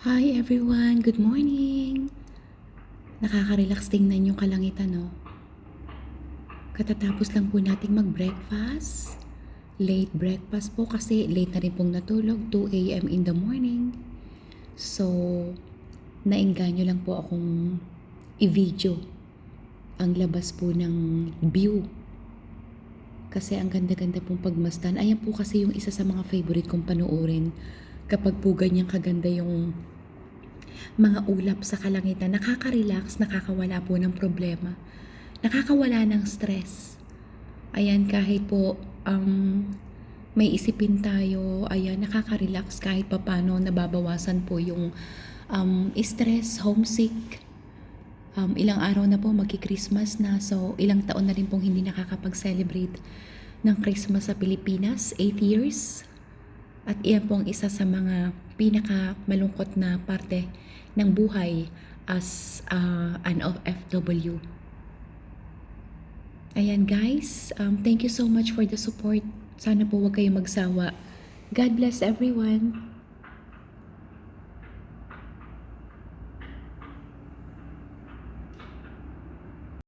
Hi everyone! Good morning! Nakaka-relax tingnan yung kalangitan, no? Katatapos lang po nating mag-breakfast. Late breakfast po kasi late na rin pong natulog, 2 a.m. in the morning. So, nainganyo lang po akong i-video ang labas po ng view. Kasi ang ganda-ganda pong pagmasdan. Ayan po kasi yung isa sa mga favorite kong panoorin kapag po ganyan kaganda yung mga ulap sa kalangitan, nakaka-relax, nakakawala po ng problema, nakakawala ng stress. Ayan, kahit po um, may isipin tayo, ayan, nakaka-relax kahit papano, nababawasan po yung um, stress, homesick. Um, ilang araw na po, magki-Christmas na, so ilang taon na rin pong hindi nakakapag-celebrate ng Christmas sa Pilipinas, 8 years. At iyan po ang isa sa mga pinaka malungkot na parte ng buhay as uh, an OFW. Ayan guys, um, thank you so much for the support. Sana po huwag kayong magsawa. God bless everyone.